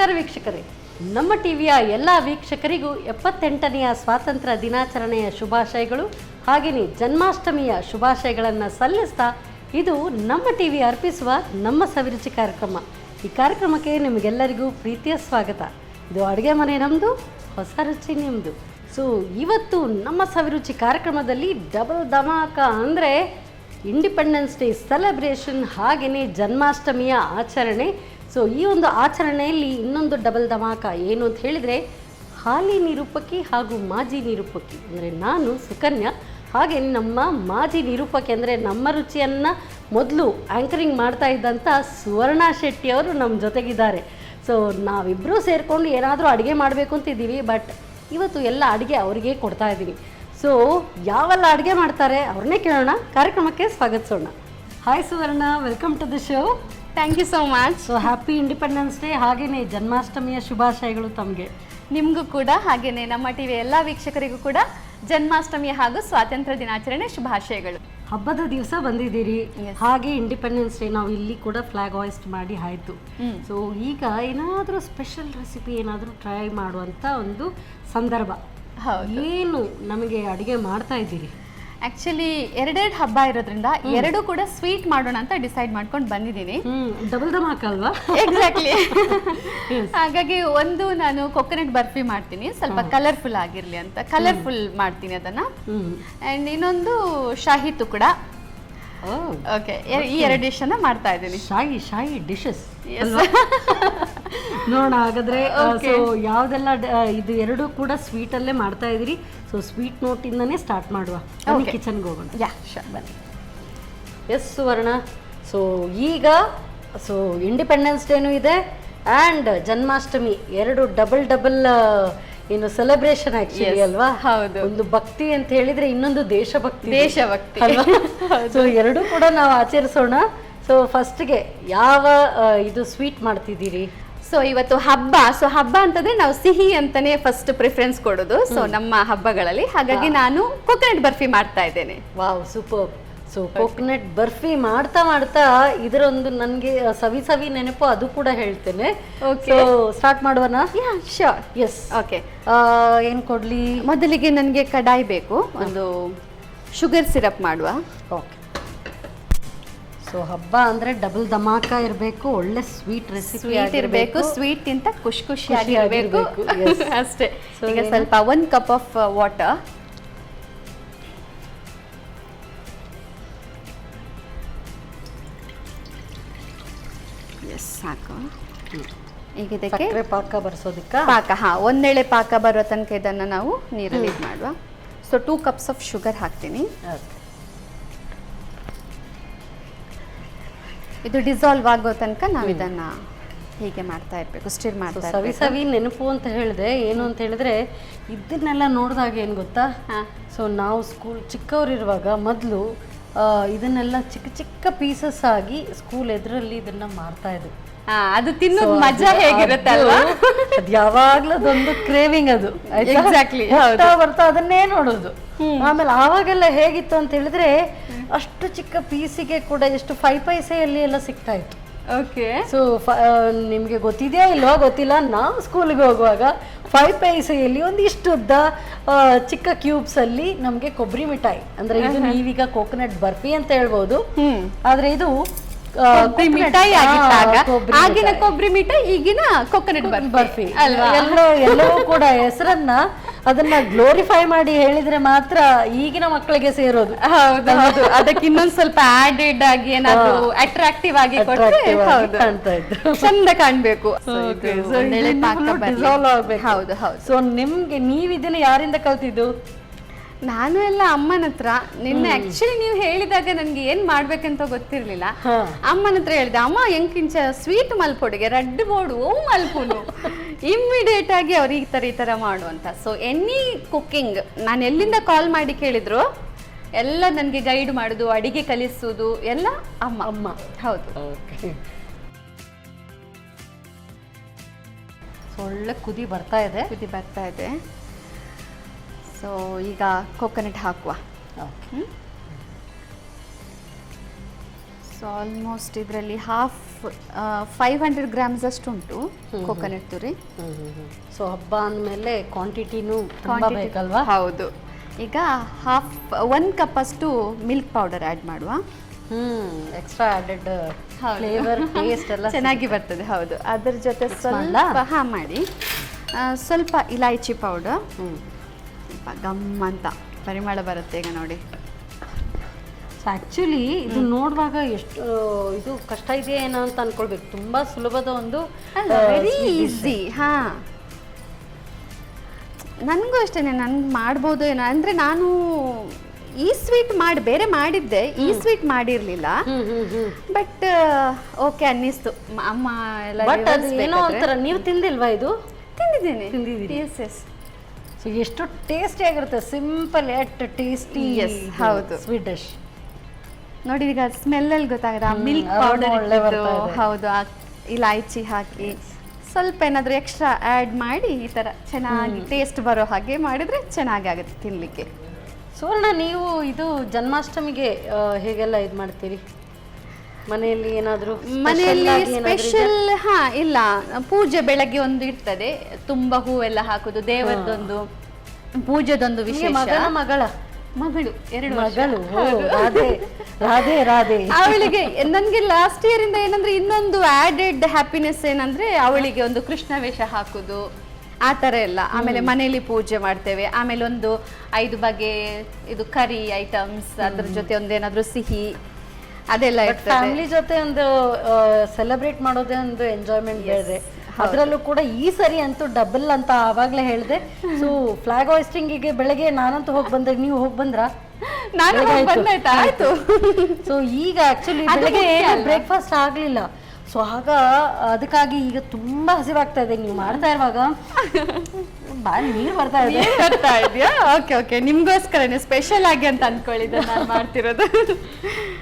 ನಮಸ್ಕಾರ ವೀಕ್ಷಕರೇ. ನಮ್ಮ ಟಿವಿಯ ಎಲ್ಲ ವೀಕ್ಷಕರಿಗೂ ಎಪ್ಪತ್ತೆಂಟನೆಯ ಸ್ವಾತಂತ್ರ್ಯ ದಿನಾಚರಣೆಯ ಶುಭಾಶಯಗಳು ಹಾಗೆಯೇ ಜನ್ಮಾಷ್ಟಮಿಯ ಶುಭಾಶಯಗಳನ್ನು ಸಲ್ಲಿಸ್ತಾ ಇದು ನಮ್ಮ ಟಿವಿ ಅರ್ಪಿಸುವ ನಮ್ಮ ಸವಿರುಚಿ ಕಾರ್ಯಕ್ರಮ. ಈ ಕಾರ್ಯಕ್ರಮಕ್ಕೆ ನಿಮಗೆಲ್ಲರಿಗೂ ಪ್ರೀತಿಯ ಸ್ವಾಗತ. ಇದು ಅಡುಗೆ ಮನೆ ನಮ್ಮದು ಹೊಸ ರುಚಿ ನಿಮ್ಮದು ಸೊ ಇವತ್ತು ನಮ್ಮ ಸವಿರುಚಿ ಕಾರ್ಯಕ್ರಮದಲ್ಲಿ ಡಬಲ್ ಧಮಾಕ ಅಂದರೆ ಇಂಡಿಪೆಂಡೆನ್ಸ್ ಡೇ ಸೆಲೆಬ್ರೇಷನ್ ಹಾಗೆಯೇ ಜನ್ಮಾಷ್ಟಮಿಯ ಆಚರಣೆ ಸೊ ಈ ಒಂದು ಆಚರಣೆಯಲ್ಲಿ ಇನ್ನೊಂದು ಡಬಲ್ ಧಮಾಕ ಏನು ಅಂತ ಹೇಳಿದರೆ, ಹಾಲಿ ನಿರೂಪಕಿ ಹಾಗೂ ಮಾಜಿ ನಿರೂಪಕಿ, ಅಂದರೆ ನಾನು, ಸುಕನ್ಯಾ, ಹಾಗೆ ನಮ್ಮ ಮಾಜಿ ನಿರೂಪಕಿ ಅಂದರೆ ನಮ್ಮ ರುಚಿಯನ್ನು ಮೊದಲು ಆ್ಯಂಕರಿಂಗ್ ಮಾಡ್ತಾ ಇದ್ದಂಥ ಸುವರ್ಣ ಶೆಟ್ಟಿಯವರು ನಮ್ಮ ಜೊತೆಗಿದ್ದಾರೆ. ಸೊ ನಾವಿಬ್ಬರೂ ಸೇರಿಕೊಂಡು ಏನಾದರೂ ಅಡುಗೆ ಮಾಡಬೇಕು ಅಂತಿದ್ದೀವಿ ಬಟ್ ಇವತ್ತು ಎಲ್ಲ ಅಡುಗೆ ಅವರಿಗೆ ಕೊಡ್ತಾ ಇದ್ದೀವಿ ಸೊ ಯಾವೆಲ್ಲ ಅಡುಗೆ ಮಾಡ್ತಾರೆ ಅವ್ರನ್ನೇ ಕೇಳೋಣ. ಕಾರ್ಯಕ್ರಮಕ್ಕೆ ಸ್ವಾಗತಿಸೋಣ. Hi Suvarna welcome to the show thank you so much so happy independence day ಹಾಗೆಯೇ ಜನ್ಮಾಷ್ಟಮಿಯ ಶುಭಾಶಯಗಳು ತಮಗೆ. ನಿಮಗೂ ಕೂಡ ಹಾಗೆಯೇ ನಮ್ಮ ಟಿವಿ ಎಲ್ಲ ವೀಕ್ಷಕರಿಗೂ ಕೂಡ ಜನ್ಮಾಷ್ಟಮಿ ಹಾಗೂ ಸ್ವಾತಂತ್ರ್ಯ ದಿನಾಚರಣೆ ಶುಭಾಶಯಗಳು. ಹಬ್ಬದ ದಿವಸ ಬಂದಿದ್ದೀರಿ. ಹಾಗೆ ಇಂಡಿಪೆಂಡೆನ್ಸ್ ಡೇ ನಾವು ಇಲ್ಲಿ ಕೂಡ ಫ್ಲಾಗ್ ಹಾಯಿಸ್ಟ್ ಮಾಡಿ ಆಯಿತು. ಸೊ ಈಗ ಏನಾದರೂ ಸ್ಪೆಷಲ್ ರೆಸಿಪಿ ಏನಾದರೂ ಟ್ರೈ ಮಾಡುವಂಥ ಒಂದು ಸಂದರ್ಭ. ಏನು ನಮಗೆ ಅಡುಗೆ ಮಾಡ್ತಾ ಇದ್ದೀರಿ? ಆಕ್ಚುಲಿ ಎರಡೆರಡು ಹಬ್ಬ ಇರೋದ್ರಿಂದ ಎರಡು ಕೂಡ ಸ್ವೀಟ್ ಮಾಡೋಣ ಅಂತ ಡಿಸೈಡ್ ಮಾಡ್ಕೊಂಡು ಬಂದಿದ್ದೀನಿ. ಡಬಲ್ ದಮ್ ಅಲ್ವಾ ಎಕ್ಸಾಕ್ಟ್ಲಿ ಹಾಗಾಗಿ ಒಂದು ನಾನು ಕೊಕೊನಟ್ ಬರ್ಫಿ ಮಾಡ್ತೀನಿ. ಸ್ವಲ್ಪ ಕಲರ್ಫುಲ್ ಆಗಿರಲಿ ಅಂತ. ಕಲರ್ಫುಲ್ ಮಾಡ್ತೀನಿ ಅದನ್ನ. ಆ್ಯಂಡ್ ಅಂಡ್ ಇನ್ನೊಂದು ಶಾಹಿ ತುಕಡ. ಓ ಓಕೆ ಈ ಎರಡು ಡಿಶನ್ನ ಮಾಡ್ತಾ ಇದ್ದೀನಿ. ಶಾಯಿ ಶಾಯಿ ಡಿಶಸ್. ನೋಡೋಣ ಹಾಗಾದ್ರೆ. ಸೊ ಯಾವ್ದೆಲ್ಲ ಇದು ಎರಡು ಕೂಡ ಸ್ವೀಟ್ ಅಲ್ಲೇ ಮಾಡ್ತಾ ಇದೀರಿ ಸೊ ಸ್ವೀಟ್ ನೋಟಿಂದನೇ ಸ್ಟಾರ್ಟ್ ಮಾಡುವ. ಕಿಚನ್ಗೆ ಹೋಗೋಣ. ಯಾ ಶೋರ್ ಬನ್ನಿ. ಎಸ್ ಸುವರ್ಣ. ಸೊ ಈಗ ಸೊ ಇಂಡಿಪೆಂಡೆನ್ಸ್ ಡೇನೂ ಇದೆ. ಆ್ಯಂಡ್ ಜನ್ಮಾಷ್ಟಮಿ ಎರಡು ಡಬಲ್ ಡಬಲ್ ಏನು ಸೆಲೆಬ್ರೇಷನ್ ಆಕ್ಚುಲಿ ಅಲ್ವಾ? ಹೌದು. ಒಂದು ಭಕ್ತಿ ಅಂತ ಹೇಳಿದ್ರೆ ಇನ್ನೊಂದು ದೇಶಭಕ್ತಿ ದೇಶಭಕ್ತಿ. ಸೊ ಎರಡು ಕೂಡ ನಾವು ಆಚರಿಸೋಣ. ಸೊ ಫಸ್ಟ್ಗೆ ಯಾವ ಇದು ಸ್ವೀಟ್ ಮಾಡ್ತಿದ್ದೀರಿ? ಸೊ ಇವತ್ತು ಹಬ್ಬ. ಸೊ ಹಬ್ಬ ಅಂತಂದ್ರೆ ನಾವು ಸಿಹಿ ಅಂತಾನೆ ಫಸ್ಟ್ ಪ್ರಿಫರೆನ್ಸ್ ಕೊಡೋದು. ಸೊ ನಮ್ಮ ಹಬ್ಬಗಳಲ್ಲಿ. ಹಾಗಾಗಿ ನಾನು ಕೊಕೊನಟ್ ಬರ್ಫಿ ಮಾಡ್ತಾ ಇದ್ದೇನೆ. Wow super so coconut barfi ಮಾಡ್ತಾ ಮಾಡ್ತಾ ಇದರೊಂದು ನನಗೆ ಸವಿ ಸವಿ ನೆನಪು ಅದು ಕೂಡ ಹೇಳ್ತೇನೆ. ಓಕೆ ಸೊ ಸ್ಟಾರ್ಟ್ ಮಾಡುವನಾ? ಎಸ್ ಓಕೆ ಏನು ಕೊಡಲಿ? ಮೊದಲಿಗೆ ನನಗೆ ಕಡಾಯಿ ಬೇಕು. ಒಂದು ಶುಗರ್ ಸಿರಪ್ ಮಾಡುವ. ಓಕೆ ಸೊ ಹಬ್ಬ ಅಂದರೆ ಡಬಲ್ ಧಮಾಕ ಇರಬೇಕು ಒಳ್ಳೆ ಸ್ವೀಟ್ ರೆಸಿಪಿ ಸ್ವೀಟ್ ಇರಬೇಕು ಸ್ವೀಟ್ ಇಂತ ಖುಷಿ ಖುಷಿಯಾಗಿರ್ಬೇಕು ಖುಷಿಯಾಗಿರ್ಬೇಕು, ಅಷ್ಟೇ. ಈಗ ಸ್ವಲ್ಪ ಒಂದು ಕಪ್ ಆಫ್ ವಾಟರ್ ಸಾಕು ಈಗ ಇದಕ್ಕೆ ಪಾಕ ಬರ್ಸೋದಕ್ಕೆ? ಪಾಕ ಹಾ ಒಂದೇಳೆ ಪಾಕ ಬರೋ ತನಕ ಇದನ್ನ ನಾವು ನೀರಲ್ಲಿ ಇದು ಮಾಡುವ. So two cups of sugar ಹಾಕ್ತೀನಿ. ಇದು ಡಿಸಾಲ್ವ್ ಆಗೋ ತನಕ ನಾವು ಇದನ್ನ ಹೀಗೆ ಮಾಡ್ತಾ ಇರಬೇಕು ಸ್ಟಿರ್ ಮಾಡ್ತಾ ಸವಿ ಸವಿ ನೆನಪು ಅಂತ ಹೇಳಿದೆ ಏನು ಅಂತ ಹೇಳಿದ್ರೆ ಇದನ್ನೆಲ್ಲ ನೋಡಿದಾಗ ಏನು ಗೊತ್ತಾ? ಸೊ ನಾವು ಸ್ಕೂಲ್ ಚಿಕ್ಕವರಿರುವಾಗ ಮೊದಲು ಇದನ್ನೆಲ್ಲ ಚಿಕ್ಕ ಚಿಕ್ಕ ಪೀಸಸ್ ಆಗಿ ಸ್ಕೂಲ್ ಎದುರಲ್ಲಿ ಇದನ್ನ ಮಾಡ್ತಾ ಇದ್ವಿ. ಅದು ತಿನ್ನೋದು ಮಜಾ ಹೇಗಿರುತ್ತೆ ಅಲ್ವಾ ಅದು ಯಾವಾಗ್ಲೂ ಅದೊಂದು ಕ್ರೇವಿಂಗ್ ಅದು ಎಕ್ಸಾಕ್ಟ್ಲಿ ಬರ್ತಾ ಅದನ್ನೇ ನೋಡೋದು. ಆಮೇಲೆ ಆವಾಗೆಲ್ಲ ಹೇಗಿತ್ತು ಅಂತ ಹೇಳಿದ್ರೆ ಅಷ್ಟು ಚಿಕ್ಕ ಪೀಸಿಗೆ ಕೂಡ ಎಷ್ಟು ಫೈ ಪೈಸೆಯಲ್ಲಿ ಎಲ್ಲ ಸಿಗ್ತಾ ಇತ್ತು. ಓಕೆ ಸೊ ನಿಮಗೆ ಗೊತ್ತಿದೆಯಾ ಇಲ್ವಾ? ಗೊತ್ತಿಲ್ಲ. ನಾವು ಸ್ಕೂಲ್ಗೆ ಹೋಗುವಾಗ ಫೈವ್ ಪೈಸೆಯಲ್ಲಿ ಒಂದಿಷ್ಟು ಉದ್ದ ಚಿಕ್ಕ ಕ್ಯೂಬ್ಸ್ ಅಲ್ಲಿ ನಮಗೆ ಕೊಬ್ಬರಿ ಮಿಠಾಯಿ. ಅಂದ್ರೆ ಇದು ನೀವೀಗ ಕೋಕೋನಟ್ ಬರ್ಫಿ ಅಂತ ಹೇಳ್ಬೋದು. ಆದ್ರೆ ಇದು ಕೊಬ್ಬರಿ ಮಿಠಾಯಿ ಆಗಿದ್ದಾಗ ಆಗಿನ. ಕೊಬ್ಬರಿ ಮಿಠಾಯಿ ಈಗಿನ ಕೊಕೊನಟ್ ಬರ್ಫಿ. ಅಲ್ವಾ? ಎಲ್ಲೋ ಎಲ್ಲವೂ ಕೂಡ ಹೆಸರನ್ನ ಅದನ್ನ ಗ್ಲೋರಿಫೈ ಮಾಡಿ ಹೇಳಿದ್ರೆ ಮಾತ್ರ ಈಗಿನ ಮಕ್ಕಳಿಗೆ ಸೇರೋದು. ಹೌದು ಅದಕ್ಕೆ ಇನ್ನೊಂದ್ ಸ್ವಲ್ಪ ಆಡೆಡ್ ಆಗಿ ಏನಾದ್ರು ಅಟ್ರಾಕ್ಟಿವ್ ಆಗಿ ಕಾಣ್ತಾ ಇದ್ರು ಚಂದ ಕಾಣ್ಬೇಕು. ಹೌದು ಹೌದು. ಸೊ ನಿಮ್ಗೆ ನೀವ್ ಇದನ್ನ ಯಾರಿಂದ ಕಲ್ತಿದ್ದು? ನಾನು ಎಲ್ಲ ಅಮ್ಮನ ಹತ್ರ ನಿನ್ನೆ ಆಕ್ಚುಲಿ ನೀವು ಹೇಳಿದಾಗ ನನ್ಗೆ ಏನ್ ಮಾಡ್ಬೇಕಂತ ಗೊತ್ತಿರ್ಲಿಲ್ಲ. ಅಮ್ಮನ ಹತ್ರ ಹೇಳಿದೆ ಅಮ್ಮ ಎಂಕಿಂಚ ಸ್ವೀಟ್ ಮಲ್ಪೊಡಿಗೆ ರೆಡ್ ಬೋರ್ಡ್ ಓ ಮಲ್ಪುನು. ಇಮ್ಮಿಡಿಯೇಟ್ ಆಗಿ ಅವ್ರು ಈ ತರ ಈ ತರ ಮಾಡು ಅಂತ ಸೊ ಎನಿ ಕುಕ್ಕಿಂಗ್ ನಾನು ಎಲ್ಲಿಂದ ಕಾಲ್ ಮಾಡಿ ಕೇಳಿದ್ರು ಎಲ್ಲ ನನಗೆ ಗೈಡ್ ಮಾಡುದು ಅಡಿಗೆ ಕಲಿಸುದು ಎಲ್ಲ ಅಮ್ಮ. ಅಮ್ಮ. ಹೌದು. ಓಕೆ ಒಳ್ಳೆ ಕುದಿ ಬರ್ತಾ ಇದೆ. ಕುದಿ ಬರ್ತಾ ಇದೆ. ಸೊ ಈಗ ಕೋಕೋನಟ್ ಹಾಕುವ. ಓಕೆ ಸೊ ಆಲ್ಮೋಸ್ಟ್ ಇದರಲ್ಲಿ ಹಾಫ್ ಫೈವ್ ಹಂಡ್ರೆಡ್ ಗ್ರಾಮ್ಸ್ ಅಷ್ಟು ಉಂಟು ಕೋಕೋನಟ್ ತುರಿ. ಸೊ ಹಬ್ಬ ಅಂದಮೇಲೆ ಕ್ವಾಂಟಿಟಿನೂ ಬೇಕಲ್ವಾ? ಹೌದು. ಈಗ ಹಾಫ್ ಒನ್ ಕಪ್ ಅಷ್ಟು ಮಿಲ್ಕ್ ಪೌಡರ್ ಆ್ಯಡ್ ಮಾಡುವ. Hmm extra added flavour taste ಎಲ್ಲ ಚೆನ್ನಾಗಿ ಬರ್ತದೆ ಹೌದು. ಅದ್ರ ಜೊತೆ ಸ್ವಲ್ಪ ಹಾ ಮಾಡಿ. ಸ್ವಲ್ಪ ಇಲಾಯ್ಚಿ ಪೌಡರ್ ಗಮ್ ಅಂತ ಪರಿಮಳ ಬರುತ್ತೆ ಈಗ ನೋಡಿ. ಸೊ ಆ್ಯಕ್ಚುಲಿ ಇದು ನೋಡುವಾಗ ಎಷ್ಟು ಇದು ಕಷ್ಟ ಇದೆಯಾ ಏನೋ ಅಂತ ಅನ್ಕೊಳ್ಬೇಕು. ತುಂಬಾ ಸುಲಭದ ಒಂದು ವೆರಿ ಈಸಿ ಹಾಂ. ನನಗೂ ಅಷ್ಟೇ ನನ್ಗೆ ಮಾಡ್ಬೋದು ಏನೋ. ಅಂದರೆ ನಾನು ಈ ಸ್ವೀಟ್ ಮಾಡಿ ಬೇರೆ ಮಾಡಿದ್ದೆ. ಈ ಸ್ವೀಟ್ ಮಾಡಿರಲಿಲ್ಲ. ಬಟ್ ಓಕೆ ಅನ್ನಿಸ್ತು. ಅಮ್ಮ ಎಲ್ಲ ಏನೋ ಒಂಥರ ನೀವು ತಿಂದಿಲ್ವಾ ಇದು? ತಿಂದಿದ್ದೀನಿ? ಎಸ್ ಎಸ್ ಸೊ ಎಷ್ಟು ಟೇಸ್ಟಿ ಆಗಿರುತ್ತೆ. ಸಿಂಪಲ್ ಎಟ್ ಟೇಸ್ಟಿ ಎಸ್ ಹೌದು. ಸ್ವೀಟ್ ಡಿಶ್ ನೋಡಿ ಈಗ ಸ್ಮೆಲ್ಲಲ್ಲಿ ಗೊತ್ತಾಗದ? ಆ ಮಿಲ್ಕ್ ಪೌಡರ್ ಒಳ್ಳೆ ಹೌದು ಇಲಾಯ್ಚಿ ಹಾಕಿ. ಸ್ವಲ್ಪ ಏನಾದರೂ ಎಕ್ಸ್ಟ್ರಾ ಆ್ಯಡ್ ಮಾಡಿ ಈ ಥರ ಚೆನ್ನಾಗಿ ಟೇಸ್ಟ್ ಬರೋ ಹಾಗೆ ಮಾಡಿದರೆ ಚೆನ್ನಾಗಿ ಆಗುತ್ತೆ ತಿನ್ನಲಿಕ್ಕೆ ಸುವರ್ಣ ನೀವು ಇದು ಜನ್ಮಾಷ್ಟಮಿಗೆ ಹೇಗೆಲ್ಲ ಇದು ಮಾಡ್ತೀರಿ? ಮನೆಯಲ್ಲಿ ಏನಾದರೂ ಮನೆಯಲ್ಲಿ ಸ್ಪೆಷಲ್ ಹಾ ಇಲ್ಲ. ಪೂಜೆ ಬೆಳಗ್ಗೆ ಒಂದು ಇರ್ತದೆ. ತುಂಬಾ ಹೂವೆಲ್ಲ ಹಾಕುದು ದೇವರದೊಂದು ಪೂಜೆದೊಂದು ವಿಷಯ ಮಗನ ಮಗಳ? ಮಗಳು ಎರಡು. ಮಗಳು ರಾಧೆ ರಾಧೆ ಅವಳಿಗೆ ನನ್ಗೆ ಲಾಸ್ಟ್ ಇಯರ್ ಇಂದ ಏನಂದ್ರೆ ಇನ್ನೊಂದು ಆಡೆಡ್ ಹ್ಯಾಪಿನೆಸ್ ಏನಂದ್ರೆ ಅವಳಿಗೆ ಒಂದು ಕೃಷ್ಣ ವೇಷ ಹಾಕುದು ಆ ತರ ಎಲ್ಲ. ಆಮೇಲೆ ಮನೆಯಲ್ಲಿ ಪೂಜೆ ಮಾಡ್ತೇವೆ. ಆಮೇಲೆ ಒಂದು ಐದು ಬಗೆ ಇದು ಕರಿ ಐಟಮ್ಸ್ ಅದ್ರ ಜೊತೆ ಒಂದೇನಾದ್ರೂ ಸಿಹಿ ಅದೆಲ್ಲ ಫ್ಯಾಮಿಲಿ ಜೊತೆ ಒಂದು ಸೆಲೆಬ್ರೇಟ್ ಮಾಡೋದೇ ಒಂದು ಎಂಜಾಯ್ಮೆಂಟ್ ಬೇರೆ. ಅದರಲ್ಲೂ ಕೂಡ ಈ ಸರಿ ಅಂತೂ ಡಬಲ್ ಅಂತ ಆವಾಗಲೇ ಹೇಳಿದೆ. ಸೊ ಫ್ಲಾಗ್ ಹಾಯಿಸ್ಟಿಂಗಿಗೆ ಬೆಳಗ್ಗೆ ನಾನಂತೂ ಹೋಗಿ ಬಂದೆ. ನೀವು ಹೋಗಿ ಬಂದ್ರಾ? ನಾನು ಆಯ್ತು. ಸೊ ಈಗ ಆಕ್ಚುಲಿ ಬೆಳಗ್ಗೆ? ಬ್ರೇಕ್ಫಾಸ್ಟ್ ಆಗಲಿಲ್ಲ. ಸೊ ಆಗ ಅದಕ್ಕಾಗಿ ಈಗ ತುಂಬಾ ಹಸಿವಾಗ್ತಾ ಇದೆ. ನೀವು ಮಾಡ್ತಾ ಇರುವಾಗ ಬಾಯಿ ನೀರು ಬರ್ತಾ ಇದೆ. ಬರ್ತಾ ಇದೆಯಾ? ಓಕೆ ಓಕೆ ನಿಮ್ಗೋಸ್ಕರನೇ ಸ್ಪೆಷಲ್ ಆಗಿ ಅಂತ ಅನ್ಕೊಳ್ಳಿದ್ದೆ ನಾನು ಮಾಡ್ತಿರೋದು.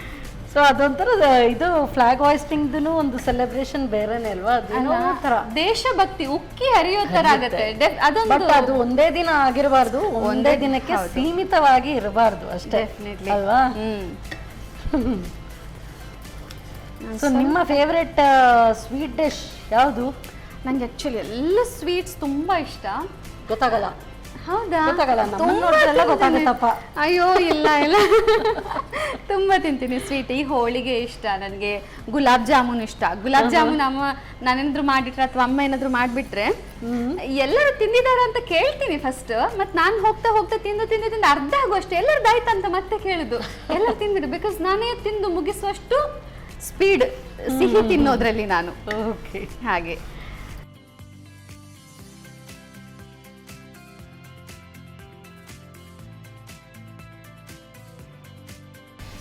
ಸೊ ಅದೊಂಥರ ಇದು ಫ್ಲಾಗ್ ಹಾಯ್ಸ್ಟಿಂಗ್ದು ಒಂದು ಸೆಲೆಬ್ರೇಷನ್ ಬೇರೆನೇ ಅಲ್ವಾ? ಒಂಥರ. ದೇಶಭಕ್ತಿ ಉಕ್ಕಿ ಹರಿಯೋ ತರ ಆಗುತ್ತೆ. ಅದೊಂದು ಅದು ಒಂದೇ ದಿನ ಆಗಿರಬಾರ್ದು. ಒಂದೇ ದಿನಕ್ಕೆ ಸೀಮಿತವಾಗಿ ಇರಬಾರ್ದು ಅಷ್ಟೇ. ಅಲ್ವಾ? ಸೊ ನಿಮ್ಮ ಫೇವ್ರೆಟ್ ಸ್ವೀಟ್ ಡಿಶ್ ಯಾವುದು? ನಂಗೆ ಆ್ಯಕ್ಚುಲಿ ಎಲ್ಲ ಸ್ವೀಟ್ಸ್ ತುಂಬಾ ಇಷ್ಟ. ಗೊತ್ತಾಗಲ್ಲ. ಹೌದಾ? ಗೊತ್ತಾಗಲ್ಲ, ನಮ್ಮನ್ನ ತುಂಬಾ ನೋಡಿದ್ರೆಲ್ಲ ಗೊತ್ತಾಗುತ್ತಪ್ಪ. ಅಯ್ಯೋ ಇಲ್ಲ ಇಲ್ಲ. ತುಂಬಾ ತಿಂತೀನಿ ಸ್ವೀಟ್. ಈ ಹೋಳಿಗೆ ಇಷ್ಟ ನನಗೆ. ಗುಲಾಬ್ ಜಾಮೂನ್ ಇಷ್ಟ. ಗುಲಾಬ್ ಜಾಮೂನ್ ಅಮ್ಮ ನಾನೇನಾದ್ರು ಮಾಡಿಟ್ರೆ ಅಥವಾ ಅಮ್ಮ ಏನಾದ್ರು ಮಾಡಿಬಿಟ್ರೆ ಎಲ್ಲರೂ ತಿಂದಿದ್ದಾರೆ ಅಂತ ಕೇಳ್ತೀನಿ ಫಸ್ಟ್ ಮತ್ತೆ ನಾನು ಹೋಗ್ತಾ ಹೋಗ್ತಾ ತಿಂದು ತಿಂದು ತಿಂದು ಅರ್ಧ ಆಗುವಷ್ಟು ಎಲ್ಲರೂ ಆಯ್ತು ಅಂತ ಮತ್ತೆ ಕೇಳುದು. ಎಲ್ಲರೂ ತಿಂದಿರು ಬಿಕಾಸ್ ನಾನೇ ತಿಂದು ಮುಗಿಸುವಷ್ಟು ಸ್ಪೀಡ್ ಸಿಹಿ ತಿನ್ನೋದ್ರಲ್ಲಿ ನಾನು. ಓಕೆ ಹಾಗೆ.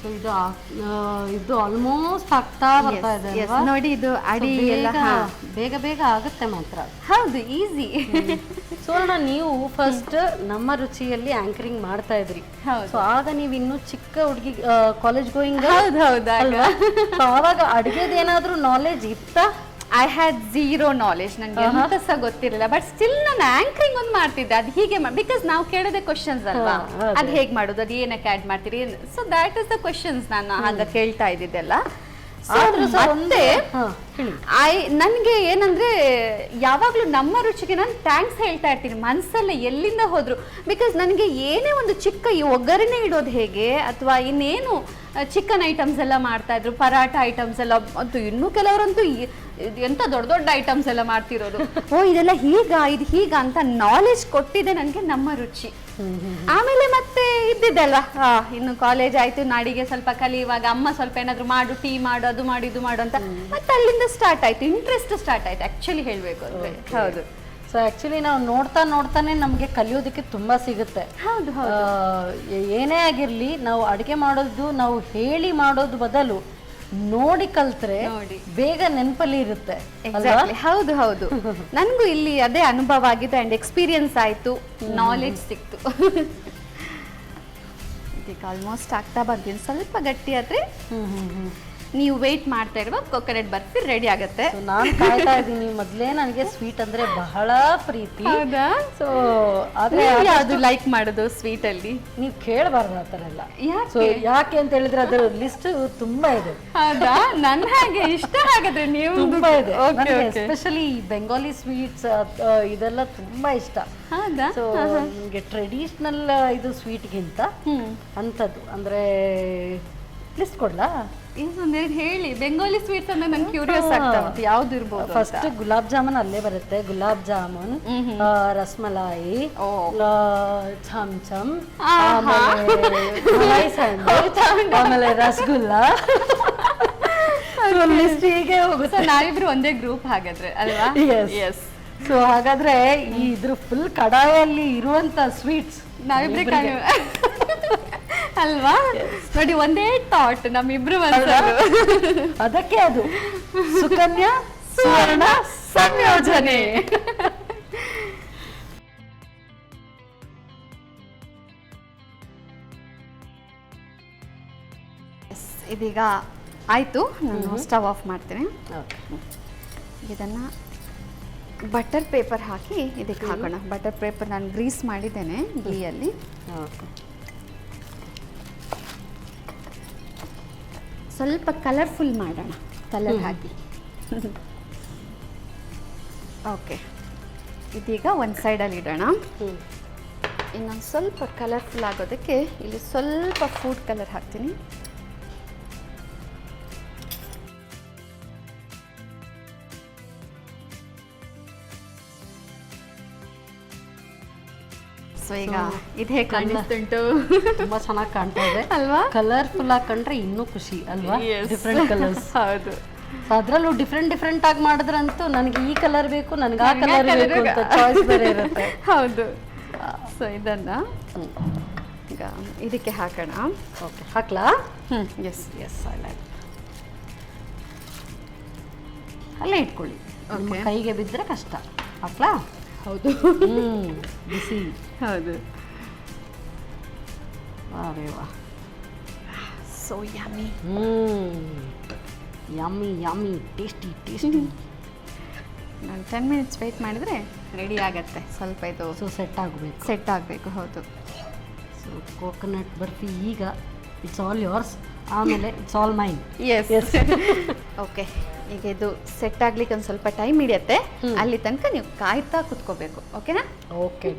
ಸೊ ಇದು ಇದು ಆಲ್ಮೋಸ್ಟ್ ಆಗ್ತಾ ಬರ್ತಾ ಇದೆ ನೋಡಿ ಇದು ಅಡಿ ಎಲ್ಲ. ಬೇಗ ಬೇಗ ಆಗುತ್ತೆ ಮಾತ್ರ. ಹೌದು ಈಸಿ ಸುವರ್ಣ ನೀವು ಫಸ್ಟ್ ನಮ್ಮ ರುಚಿಯಲ್ಲಿ ಆಂಕರಿಂಗ್ ಮಾಡ್ತಾ ಇದ್ರಿ. ಸೊ ಆಗ ನೀವು ಇನ್ನು ಚಿಕ್ಕ ಹುಡುಗಿ ಕಾಲೇಜ್ ಗೋಯಿಂಗ್ ಹೌದು ಹೌದು ಅಲ್ವಾ? ಸೊ ಆವಾಗ ಅಡುಗೆದೇನಾದ್ರೂ ನಾಲೆಜ್ ಇತ್ತಾ? ಐ ಹ್ಯಾಡ್ ಝೀರೋ ನಾಲೆಜ್ ನನಗೆ ಅಂತ ಸಹ ಗೊತ್ತಿರಲಿಲ್ಲ. ಬಟ್ ಸ್ಟಿಲ್ ನಾನು ಆಂಕರಿಂಗ್ ಒಂದು ಮಾಡ್ತಿದ್ದೆ. ಅದು ಹೀಗೆ ಬಿಕಾಸ್ ನಾವು ಕೇಳೋದೇ ಕ್ವಶನ್ಸ್ ಅಲ್ವಾ? ಅದೇ. ಹೇಗೆ ಮಾಡೋದು? ಅದು ಏನಕ್ಕೆ ಆ್ಯಡ್ ಮಾಡ್ತೀರಿ? So that is the questions ನಾನು ಆಗ ಕೇಳ್ತಾ ಇದ್ದಿದ್ದೆಲ್ಲ. ನನ್ಗೆ ಮತ್ತೆ ಐ ನನಗೆ ಏನಂದ್ರೆ ಯಾವಾಗ್ಲೂ ನಮ್ಮ ರುಚಿಗೆ ನಾನು ಥ್ಯಾಂಕ್ಸ್ ಹೇಳ್ತಾ ಇರ್ತೀನಿ. ಮನಸ್ಸಲ್ಲೇ ಎಲ್ಲಿಂದ ಹೋದ್ರು? ಬಿಕಾಸ್ ನನಗೆ ಏನೇ ಒಂದು ಚಿಕ್ಕ ಈ ಒಗ್ಗರಣೆ ಇಡೋದು ಹೇಗೆ ಅಥವಾ ಇನ್ನೇನು ಚಿಕನ್ ಐಟಮ್ಸ್ ಎಲ್ಲ ಮಾಡ್ತಾ ಇದ್ರು ಪರಾಟ ಐಟಮ್ಸ್ ಎಲ್ಲ ಅಂತೂ ಇನ್ನೂ ಕೆಲವರಂತೂ ಎಂತ ದೊಡ್ಡ ದೊಡ್ಡ ಐಟಮ್ಸ್ ಎಲ್ಲ ಮಾಡ್ತಿರೋದು? ಓ ಇದೆಲ್ಲ ಹೀಗ ಇದು ಹೀಗ ಅಂತ ನಾಲೆಜ್ ಕೊಟ್ಟಿದೆ ನನಗೆ ನಮ್ಮ ರುಚಿ. ಆಮೇಲೆ ಮತ್ತೆ ಇದ್ದಿದ್ದಲ್ವಾ? ಇನ್ನು ಕಾಲೇಜ್ ಆಯ್ತು ನಾಡಿಗೆ ಸ್ವಲ್ಪ ಕಲಿಯುವಾಗ ಅಮ್ಮ ಸ್ವಲ್ಪ ಏನಾದ್ರು ಮಾಡು ಟೀ ಮಾಡು ಅದು ಮಾಡು ಇದು ಮಾಡು ಅಂತ. ಮತ್ತೆ ಅಲ್ಲಿಂದ ಸ್ಟಾರ್ಟ್ ಆಯ್ತು ಇಂಟ್ರೆಸ್ಟ್ ಸ್ಟಾರ್ಟ್ ಆಯ್ತು ಆಕ್ಚುಲಿ ಹೇಳ್ಬೇಕು ಅಂದ್ರೆ. ಹೌದು. ಸೊ ಆಕ್ಚುಲಿ ನಾವು ನೋಡ್ತಾ ನೋಡ್ತಾನೆ ನಮಗೆ ಕಲಿಯೋದಕ್ಕೆ ತುಂಬಾ ಸಿಗುತ್ತೆ. ಏನೇ ಆಗಿರ್ಲಿ ನಾವು ಅಡುಗೆ ಮಾಡೋದು ನಾವು ಹೇಳಿ ಮಾಡೋದು ಬದಲು ನೋಡಿ ಕಲ್ತ್ರೆ. ಬೇಗ ನೆನಪಲ್ಲಿ ಇರುತ್ತೆ ಎಕ್ಸಾಕ್ಟ್ಲಿ ಹೌದು ಹೌದು. ನನಗೂ ಇಲ್ಲಿ ಅದೇ ಅನುಭವ ಆಗಿದೆ ಅಂಡ್ ಎಕ್ಸ್ಪೀರಿಯನ್ಸ್ ಆಯ್ತು. ನಾಲೆಡ್ಜ್ ಸಿಕ್ತು. ಆಲ್ಮೋಸ್ಟ್ ಆಗ್ತಾ ಬರ್ತೀನಿ ಸ್ವಲ್ಪ ಗಟ್ಟಿ ಆದ್ರೆ ಹ್ಮ್ ಹ್ಮ್ ಹ್ಮ್. ನೀವು ವೆಯ್ಟ್ ಮಾಡ್ತಾ ಇರುವ ಕೊಕೊನಟ್ ಬರ್ಫಿ ರೆಡಿ ಆಗುತ್ತೆ. ನಾನು ಕಾಯ್ತಾ ಇದ್ದೀನಿ. ಮೊದಲೇ ನನಗೆ ಸ್ವೀಟ್ ಅಂದ್ರೆ ಬಹಳ ಪ್ರೀತಿ. ಹೌದಾ? ಸೊ ಆದ್ರೆ ಅದು ಲೈಕ್ ಮಾಡೋದು ಸ್ವೀಟಲ್ಲಿ ನೀವು ಕೇಳಬಾರ್ದು ಆ ಥರ ಎಲ್ಲ. ಸೊ ಯಾಕೆ ಅಂತ ಹೇಳಿದ್ರೆ ಅದರ ಲಿಸ್ಟ್ ತುಂಬಾ ಇದೆ. ಹೌದಾ? ನನ್ನ ಹಾಗೆ ಇಷ್ಟ ಹಾಗಾದ್ರೆ ನೀವು ತುಂಬಾ ಇದೆ. ಎಸ್ಪೆಷಲಿ ಬೆಂಗಾಲಿ ಸ್ವೀಟ್ಸ್ ಇದೆಲ್ಲ ತುಂಬಾ ಇಷ್ಟ. ಹೌದಾ? ಸೊ ನಿಮಗೆ ಟ್ರೆಡಿಷ್ನಲ್ ಇದು ಸ್ವೀಟ್ಗಿಂತ ಅಂಥದ್ದು. ಅಂದ್ರೆ ಲಿಸ್ಟ್ ಕೊಡ್ಲಾ? ಒಂದೆರಡು ಹೇಳಿ. ಬೆಂಗಾಲಿ ಸ್ವೀಟ್ಸ್ ಅಂದ್ರೆ ನಂಗೆ ಕ್ಯೂರಿಯಸ್ ಆಗ್ತಾ ಉಂಟು ಯಾವ್ದು ಇರ್ಬೋದು ಫಸ್ಟ್ ಗುಲಾಬ್ ಜಾಮೂನ್ ಅಲ್ಲೇ ಬರುತ್ತೆ. ಗುಲಾಬ್ ಜಾಮೂನ್ ರಸ್ಮಲಾಯಿ ಛಮ್ ಛಮ್. ಆಮೇಲೆ ರಸಗುಲ್ಲ. ಲಿಸ್ಟ್ ಹೀಗೆ ಹೋಗುತ್ತೆ. ನಾವಿಬ್ರು ಒಂದೇ ಗ್ರೂಪ್ ಹಾಗಾದ್ರೆ ಅಲ್ವಾ. ಎಸ್ ಸೊ ಹಾಗಾದ್ರೆ ಈ ಇದ್ರ ಫುಲ್ ಕಡಾಯಲ್ಲಿ ಇರುವಂತ ಸ್ವೀಟ್ಸ್ ನಾವಿಬ್ರೆ ಕಾಣು ಅಲ್ವಾ? ನೋಡಿ ಒಂದೇ ಥಾಟ್ ನಮ್ಮಿಬ್ರು ಅದಕ್ಕೆ ಅದು. ಸುಕನ್ಯಾ ಸುವರ್ಣ ಸಂಯೋಜನೆ. ಇದೀಗ ಆಯಿತು. ನಾನು ಸ್ಟವ್ ಆಫ್ ಮಾಡ್ತೀನಿ. ಇದನ್ನ ಬಟರ್ ಪೇಪರ್ ಹಾಕಿ ಇದಕ್ಕೆ ಹಾಕೋಣ. ಬಟರ್ ಪೇಪರ್ ನಾನು ಗ್ರೀಸ್ ಮಾಡಿದ್ದೇನೆ ಗೀಯಲ್ಲಿ. ಸ್ವಲ್ಪ ಕಲರ್ಫುಲ್ ಮಾಡೋಣ ಕಲರ್ ಹಾಕಿ ಓಕೆ ಇದೀಗ ಒಂದು ಸೈಡಲ್ಲಿ ಇಡೋಣ. ಇನ್ನೊಂದು ಸ್ವಲ್ಪ ಕಲರ್ಫುಲ್ ಆಗೋದಕ್ಕೆ ಇಲ್ಲಿ ಸ್ವಲ್ಪ ಫುಡ್ ಕಲರ್ ಹಾಕ್ತೀನಿ. ಸೊ ಈಗ ಇದೇ ಕಾಣಿಸ್ತುಂಟು ತುಂಬಾ ಚೆನ್ನಾಗಿ ಕಾಣ್ತಾ ಇದೆ. ಅಲ್ವಾ? ಕಲರ್ಫುಲ್ ಆಗಿ ಕಂಡ್ರೆ ಇನ್ನೂ ಖುಷಿ ಅಲ್ವಾ. ಡಿಫ್ರೆಂಟ್ ಕಲರ್ಸ್ ಹೌದು. ಅದ್ರಲ್ಲೂ ಡಿಫ್ರೆಂಟ್ ಡಿಫ್ರೆಂಟ್ ಆಗಿ ಮಾಡಿದ್ರಂತೂ ನನಗೆ ಈ ಕಲರ್ ಬೇಕು ನನಗೆ ಆ ಕಲರ್ ಬೇಕು ಅಂತ ಚಾಯ್ಸ್ ಬೇರೆ ಇರುತ್ತೆ. ಹೌದು. ಸೊ ಇದನ್ನ ಈಗ ಇದಕ್ಕೆ ಹಾಕೋಣ. ಓಕೆ ಹಾಕ್ಲಾ? ಹ್ಞೂ ಎಸ್ ಎಸ್ ಐ ಲೈಕ್ ಅಲ್ಲೇ ಇಟ್ಕೊಳ್ಳಿ. ಕೈಗೆ ಬಿದ್ದರೆ ಕಷ್ಟ. ಹಾಕ್ಲಾ? ಹೌದು. ಬಿಸಿ. ಹೌದು. ಅರೇ ವಾ so yummy yummy yummy tasty tasty ನಾನು ಟೆನ್ ಮಿನಿಟ್ಸ್ ವೆಯ್ಟ್ ಮಾಡಿದರೆ ರೆಡಿ ಆಗುತ್ತೆ ಸ್ವಲ್ಪ ಇದು ಸೊ ಸೆಟ್ ಆಗಬೇಕು. ಸೆಟ್ ಆಗಬೇಕು ಹೌದು. ಸೊ ಕೋಕೋನಟ್ ಬರ್ಫಿ ಈಗ ಇಟ್ಸ್ ಆಲ್ ಯೋರ್ಸ್ ಆಮೇಲೆ it's all mine yes yes okay ಈಗ ಇದು ಸೆಟ್ ಆಗ್ಲಿಕ್ಕೆ ಒಂದು ಸ್ವಲ್ಪ ಟೈಮ್ ಹಿಡಿಯತ್ತೆ. ಅಲ್ಲಿ ತನಕ ನೀವು ಕಾಯ್ತಾ ಕುತ್ಕೋಬೇಕು ಓಕೆನಾ ಓಕೆ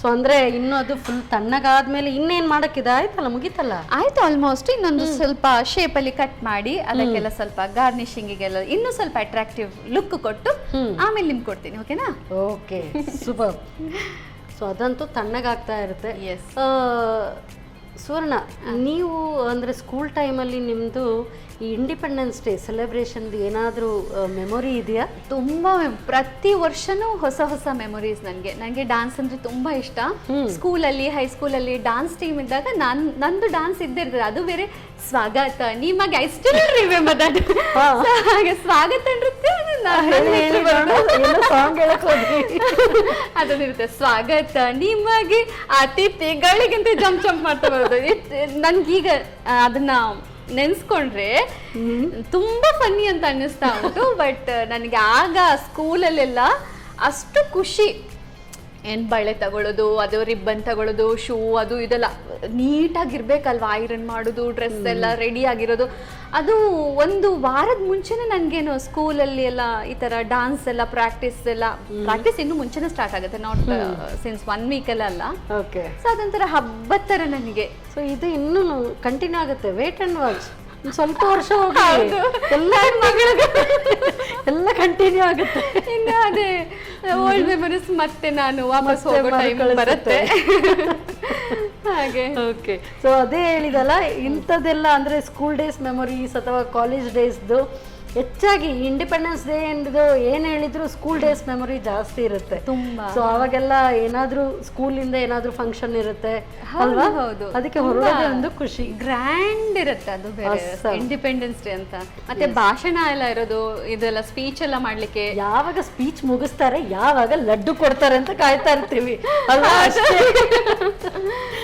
ಸೊ ಅಂದ್ರೆ ಇನ್ನು ಅದು ಫುಲ್ ತಣ್ಣಗಾದ್ಮೇಲೆ ಇನ್ನೇನ್ ಮಾಡಕ್ಕಿದೆ? ಆಯ್ತಲ್ಲ ಮುಗೀತಲ್ಲ? ಆಯ್ತು ಆಲ್ಮೋಸ್ಟ್ ಇನ್ನೊಂದು ಸ್ವಲ್ಪ ಶೇಪಲ್ಲಿ ಕಟ್ ಮಾಡಿ ಅದಕ್ಕೆಲ್ಲ ಸ್ವಲ್ಪ ಗಾರ್ನಿಶಿಂಗಿಗೆಲ್ಲ ಇನ್ನೂ ಸ್ವಲ್ಪ ಅಟ್ರಾಕ್ಟಿವ್ ಲುಕ್ ಕೊಟ್ಟು ಆಮೇಲೆ ನಿಮ್ಗೆ ಕೊಡ್ತೀನಿ ಓಕೆನಾ ಓಕೆ ಸೂಪರ್ ಸೊ ಅದಂತೂ ತಣ್ಣಗಾಗ್ತಾ ಇರುತ್ತೆ. ಎಸ್ ಸುವರ್ಣ ನೀವು ಅಂದರೆ ಸ್ಕೂಲ್ ಟೈಮಲ್ಲಿ ನಿಮ್ಮದು ಈ ಇಂಡಿಪೆಂಡೆನ್ಸ್ ಡೇ ಸೆಲೆಬ್ರೇಷನ್ದು ಏನಾದರೂ ಮೆಮೊರಿ ಇದೆಯಾ? ತುಂಬ ಪ್ರತಿ ವರ್ಷನೂ ಹೊಸ ಹೊಸ ಮೆಮೊರೀಸ್ ನನಗೆ. ನನಗೆ ಡಾನ್ಸ್ ಅಂದ್ರೆ ತುಂಬಾ ಇಷ್ಟ. ಸ್ಕೂಲಲ್ಲಿ ಹೈಸ್ಕೂಲಲ್ಲಿ ಡಾನ್ಸ್ ಟೀಮ್ ಇದ್ದಾಗ ನಾನು ನಂದು ಡಾನ್ಸ್ ಇದ್ದೇ ಇರ್ತದೆ. ಅದು ಬೇರೆ ಸ್ವಾಗತ. ನಿಮಗೆ ಐ ಸ್ಟಿಲ್ ರಿಮೆಂಬರ್ ದಟ್ ಹಾಗೆ ಸ್ವಾಗತ ನೃತ್ಯ ಸಾಂಗ್ ಹೇಳಕ್ ಹೋದ್ರಿ ಅದೊಂದಿರುತ್ತೆ. ಸ್ವಾಗತ ನಿಮಗೆ. ಅತಿಥಿಗಳಿಗಿಂತ ಜಂಪ್ ಜಂಪ್ ಮಾಡ್ತಾ ಬರೋದು. ನನ್ಗೀಗ ಅದನ್ನ ನೆನ್ಸ್ಕೊಂಡ್ರೆ ತುಂಬಾ ಫನ್ನಿ ಅಂತ ಅನ್ನಿಸ್ತಾ ಉಂಟು ಬಟ್ ನನಗೆ ಆಗ ಸ್ಕೂಲಲ್ಲೆಲ್ಲ ಅಷ್ಟು ಖುಷಿ ಏನ್ ಬಳೆ ತಗೊಳ್ಳೋದು ಅದು ರಿಬ್ಬನ್ ತಗೊಳ್ಳೋದು ಶೂ ಅದು ಇದೆಲ್ಲ. ನೀಟಾಗಿರ್ಬೇಕಲ್ವಾ ಐರನ್ ಮಾಡೋದು ಡ್ರೆಸ್ ಎಲ್ಲ ರೆಡಿ ಆಗಿರೋದು. ಅದು ಒಂದು ವಾರದ ಮುಂಚೆನೆ ನನಗೇನು ಸ್ಕೂಲಲ್ಲಿ ಎಲ್ಲ ಈ ತರ ಡಾನ್ಸ್ ಎಲ್ಲ ಪ್ರಾಕ್ಟೀಸ್ ಎಲ್ಲ ಪ್ರಾಕ್ಟೀಸ್ ಇನ್ನು ಮುಂಚೆನೇ ಸ್ಟಾರ್ಟ್ ಆಗುತ್ತೆ ನಾಟ್ ಸಿನ್ಸ್ ಒನ್ ವೀಕಲ್ಲ ಅಲ್ಲ. ಓಕೆ ಸೊ ಅದೊಂಥರ ಹಬ್ಬದ ಥರ ನನಗೆ. ಸೊ ಇದು ಇನ್ನೂ ಕಂಟಿನ್ಯೂ ಆಗುತ್ತೆ ವೇಟ್ ಅಂಡ್ ವಾಚ್ ಸ್ವಲ್ಪ ವರ್ಷ ಹೋಗಿ ಹೌದು. ಎಲ್ಲ ಎಲ್ಲ ಕಂಟಿನ್ಯೂ ಆಗುತ್ತೆ. ಇನ್ನು ಅದೇ ಓಲ್ಡ್ ಮೆಮೊರೀಸ್ ಮತ್ತೆ ನಾನು ವಾಪಸ್ ಹೋಗೋ ಟೈಮ್ ಬರುತ್ತೆ. ಹಾಗೆ. ಓಕೆ ಸೊ ಅದೇ ಹೇಳಿದಲ್ಲ ಇಂಥದ್ದೆಲ್ಲ ಅಂದರೆ ಸ್ಕೂಲ್ ಡೇಸ್ ಮೆಮೊರೀಸ್ ಅಥವಾ ಕಾಲೇಜ್ ಡೇಸ್ದು ಹೆಚ್ಚಾಗಿ ಇಂಡಿಪೆಂಡೆನ್ಸ್ ಡೇ ಎಂದು ಏನು ಹೇಳಿದ್ರು ಸ್ಕೂಲ್ ಡೇಸ್ ಮೆಮೊರಿ ಜಾಸ್ತಿ ಇರುತ್ತೆ. ತುಂಬಾ. ಸೊ ಅವಾಗೆಲ್ಲ ಏನಾದ್ರೂ ಸ್ಕೂಲಿಂದ ಏನಾದ್ರೂ ಫಂಕ್ಷನ್ ಇರುತ್ತೆ ಅಲ್ವಾ? ಹೌದು. ಅದಕ್ಕೆ ಹೊರಡೋದೇ ಒಂದು ಖುಷಿ. ಗ್ರ್ಯಾಂಡ್ ಇರುತ್ತೆ ಅದು ಬೇರೆ. ಇಂಡಿಪೆಂಡೆನ್ಸ್ ಡೇ ಅಂತ. ಮತ್ತೆ ಭಾಷಣ ಎಲ್ಲ ಇರೋದು ಇದೆಲ್ಲ ಸ್ಪೀಚ್ ಎಲ್ಲ ಮಾಡ್ಲಿಕ್ಕೆ. ಯಾವಾಗ ಸ್ಪೀಚ್ ಮುಗಿಸ್ತಾರೆ ಯಾವಾಗ ಲಡ್ಡು ಕೊಡ್ತಾರೆ ಅಂತ ಕಾಯ್ತಾ ಇರ್ತೀವಿ. ಅಲ್ವಾ?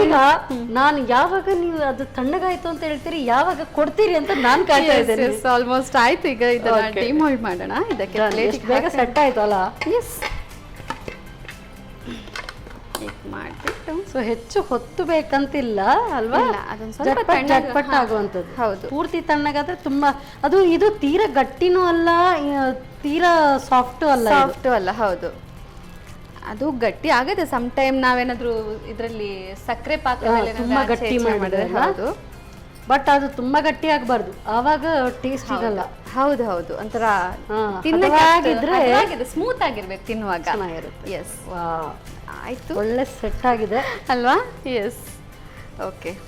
ಈಗ ನಾನು ಯಾವಾಗ ನೀವು ಅದು ತಣ್ಣಗಾಯ್ತು ಅಂತ ಹೇಳ್ತೀರಿ ಯಾವಾಗ ಕೊಡ್ತೀರಿ ಅಂತ ನಾನ್ ಕಾಯ್ತಾ ಇದ್ದೇನೆ. ಆಲ್ಮೋಸ್ಟ್ ಆಯ್ತು. ಈಗ ಇದನ್ನ. ಡಿಮೋಲ್ಡ್ ಮಾಡೋಣ. ಇದಕ್ಕೆ ಬೇಗ ಸೆಟ್ ಆಯ್ತು ಅಲ್ಲ ಎಸ್ ಮಾಡಿಬಿಟ್ಟು. ಸೊ ಹೆಚ್ಚು ಹೊತ್ತು ಬೇಕಂತಿಲ್ಲ ಅಲ್ವಾ? ಸ್ವಲ್ಪ ಆಗುವಂಥದ್ದು. ಹೌದು. ಪೂರ್ತಿ ತಣ್ಣಗಾದ್ರೆ ತುಂಬಾ ಅದು ಇದು ತೀರಾ ಗಟ್ಟಿನೂ ಅಲ್ಲ ತೀರಾ ಸಾಫ್ಟು ಅಲ್ಲ. ಸಾಫ್ಟ್ ಅಲ್ಲ ಹೌದು. ಅದು ಗಟ್ಟಿ ಆಗದೆ ಸಮ್ ಟೈಮ್ ನಾವೇನಾದ್ರೂ ಇದರಲ್ಲಿ ಸಕ್ಕರೆ ಪಾಕದಲ್ಲಿ ತುಂಬಾ ಏನಾದ್ರೂ ಗಟ್ಟಿ ಮಾಡಿ ಮಾಡಿದ್ರೆ ಮಾಡಿದ್ರೆ ಹೌದು. ಬಟ್ ಅದು ತುಂಬಾ ಗಟ್ಟಿ ಆಗಬಾರ್ದು. ಆವಾಗ ಟೇಸ್ಟ್ ಸಿಗಲ್ಲ ಹೌದು ಹೌದು. ಒಂಥರ ಹಾ, ಹದವಾಗಿದ್ರೆ- ಸ್ಮೂತ್ ಆಗಿರ್ಬೇಕು ತಿನ್ನುವಾಗ. ಚೆನ್ನಾಗಿರುತ್ತೆ. ಎಸ್ ಆಯ್ತು. ಒಳ್ಳೆ ಸೆಟ್ ಆಗಿದೆ. ಅಲ್ವಾ? ಎಸ್ ಓಕೆ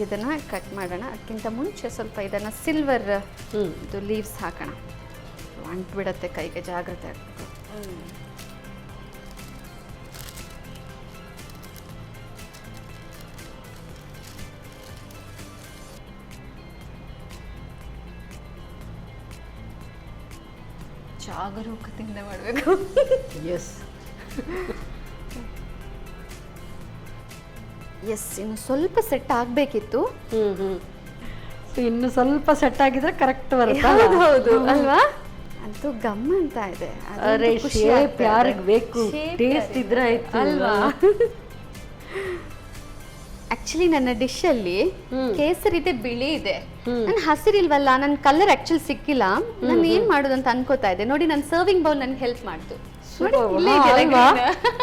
ಇದನ್ನ ಕಟ್ ಮಾಡೋಣ. ಅದಕ್ಕಿಂತ ಮುಂಚೆ ಸ್ವಲ್ಪ ಇದನ್ನ ಸಿಲ್ವರ್ ಹ್ಮ್. ಇದು ಲೀವ್ಸ್ ಹಾಕೋಣ. ಅಂಟ್ಬಿಡತ್ತೆ ಕೈಗೆ ಜಾಗ್ರತೆ ಆಗಬೇಕು. ಜಾಗರೂಕತೆಯಿಂದ ಮಾಡಬೇಕು. ಎಸ್ ಎಸ್ ಇನ್ನು ಸ್ವಲ್ಪ ಸೆಟ್ ಆಗಬೇಕಿತ್ತು. ಇನ್ನು ಸ್ವಲ್ಪ ಸೆಟ್ ಆಗಿದ್ರೆ ಕರೆಕ್ಟ್ ಬರುತ್ತೆ? ಹೌದು ಹೌದು. ಅಲ್ವಾ? ಅಂತೂ ಗಮ್ ಅಂತ ಇದೆ. ಅರೆ ಖುಷಿ ಶೇಪ್. ಯಾರಿಗ್ ಬೇಕು? ಟೇಸ್ಟ್ ಇದ್ರೆ ಆಯ್ತು. ಅಲ್ವಾ? ಆಕ್ಚುಲಿ ನನ್ನ ಡಿಶ್ ಅಲ್ಲಿ. ಕೇಸರಿ ಇದೆ ಬಿಳಿ ಇದೆ. ನನ್ ಹಸಿರಿಲ್ವಲ್ಲ ನನ್ ಕಲರ್ ಆಕ್ಚುಲಿ ಸಿಕ್ಕಿಲ್ಲ. ನಾನು ಏನ್ ಮಾಡೋದು ಅಂತ ಅನ್ಕೋತಾ ಇದ್ದೆ. ನೋಡಿ ನನ್ನ ಸರ್ವಿಂಗ್ ಬೌಲ್ ನನ್ಗೆ ಹೆಲ್ಪ್ ಮಾಡ್ತು.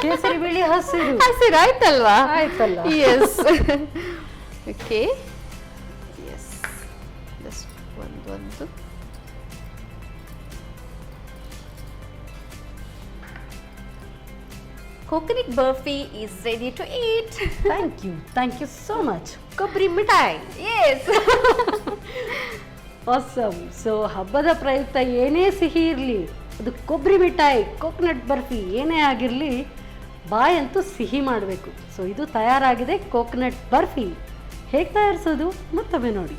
ಕೇಸರಿ ಬಿಳಿ ಹಸಿರು. ಹಸಿರು ಆಯ್ತಲ್ವಾ? ಆಯ್ತಲ್ಲ. Yes okay coconut barfi is ready to eat thank you thank you so much ಕೊಬ್ಬರಿ ಮಿಠಾಯಿ ಎಸ್ ಆಸಮ್ ಸೊ ಹಬ್ಬದ ಪ್ರಯುಕ್ತ ಏನೇ ಸಿಹಿ ಇರಲಿ ಅದು ಕೊಬ್ಬರಿ ಮಿಠಾಯಿ ಕೋಕೋನಟ್ ಬರ್ಫಿ ಏನೇ ಆಗಿರಲಿ ಬಾಯಂತೂ ಸಿಹಿ ಮಾಡಬೇಕು. ಸೊ ಇದು ತಯಾರಾಗಿದೆ ಕೋಕೋನಟ್ ಬರ್ಫಿ. ಹೇಗೆ ತಯಾರಿಸೋದು? ಮತ್ತೊಮ್ಮೆ ನೋಡಿ.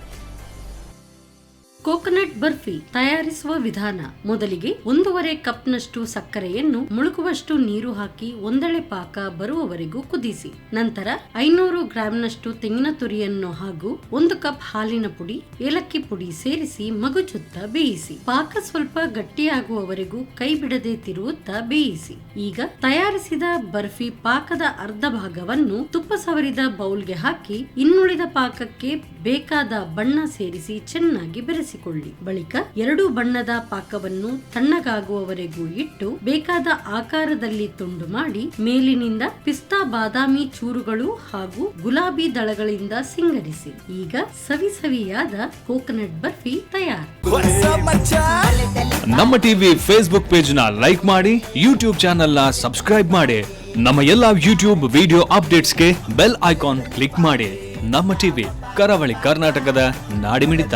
ಕೋಕೋನಟ್ ಬರ್ಫಿ ತಯಾರಿಸುವ ವಿಧಾನ. ಮೊದಲಿಗೆ ಒಂದೂವರೆ ಕಪ್ನಷ್ಟು ಸಕ್ಕರೆಯನ್ನು ಮುಳುಗುವಷ್ಟು ನೀರು ಹಾಕಿ ಒಂದಳೆ ಪಾಕ ಬರುವವರೆಗೂ ಕುದಿಸಿ. ನಂತರ ಐನೂರು ಗ್ರಾಂನಷ್ಟು ತೆಂಗಿನ ತುರಿಯನ್ನು ಹಾಗೂ ಒಂದು ಕಪ್ ಹಾಲಿನ ಪುಡಿ, ಏಲಕ್ಕಿ ಪುಡಿ ಸೇರಿಸಿ ಮಗುಚುತ್ತಾ ಬೇಯಿಸಿ. ಪಾಕ ಸ್ವಲ್ಪ ಗಟ್ಟಿಯಾಗುವವರೆಗೂ ಕೈ ಬಿಡದೆ ತಿರುವುತ್ತಾ ಬೇಯಿಸಿ. ಈಗ ತಯಾರಿಸಿದ ಬರ್ಫಿ ಪಾಕದ ಅರ್ಧ ಭಾಗವನ್ನು ತುಪ್ಪ ಸವರಿದ ಬೌಲ್ಗೆ ಹಾಕಿ, ಇನ್ನುಳಿದ ಪಾಕಕ್ಕೆ ಬೇಕಾದ ಬಣ್ಣ ಸೇರಿಸಿ ಚೆನ್ನಾಗಿ ಬೆರೆಸಿಕೊಳ್ಳಿ ಬಳಿಕ ಎರಡು ಬಣ್ಣದ ಪಾಕವನ್ನು ತಣ್ಣಗಾಗುವವರೆಗೂ ಇಟ್ಟು ಬೇಕಾದ ಆಕಾರದಲ್ಲಿ ತುಂಡು ಮಾಡಿ ಮೇಲಿನಿಂದ ಪಿಸ್ತಾ ಬಾದಾಮಿ ಚೂರುಗಳು ಹಾಗೂ ಗುಲಾಬಿ ದಳಗಳಿಂದ ಸಿಂಗರಿಸಿ. ಈಗ ಸವಿ ಸವಿಯಾದ ಕೋಕೋನಟ್ ಬರ್ಫಿ ತಯಾರು. ನಮ್ಮ ಟಿವಿ ಫೇಸ್ಬುಕ್ ಪೇಜ್ನ ಲೈಕ್ ಮಾಡಿ ಯೂಟ್ಯೂಬ್ ಚಾನೆಲ್ನ ಸಬ್ಸ್ಕ್ರೈಬ್ ಮಾಡಿ, ನಮ್ಮ ಎಲ್ಲಾ ಯೂಟ್ಯೂಬ್ ವಿಡಿಯೋ ಅಪ್ಡೇಟ್ಸ್ಗೆ ಬೆಲ್ ಐಕಾನ್ ಕ್ಲಿಕ್ ಮಾಡಿ. ನಮ್ಮ ಟಿವಿ ಕರಾವಳಿ ಕರ್ನಾಟಕದ ನಾಡಿಮಿಡಿತ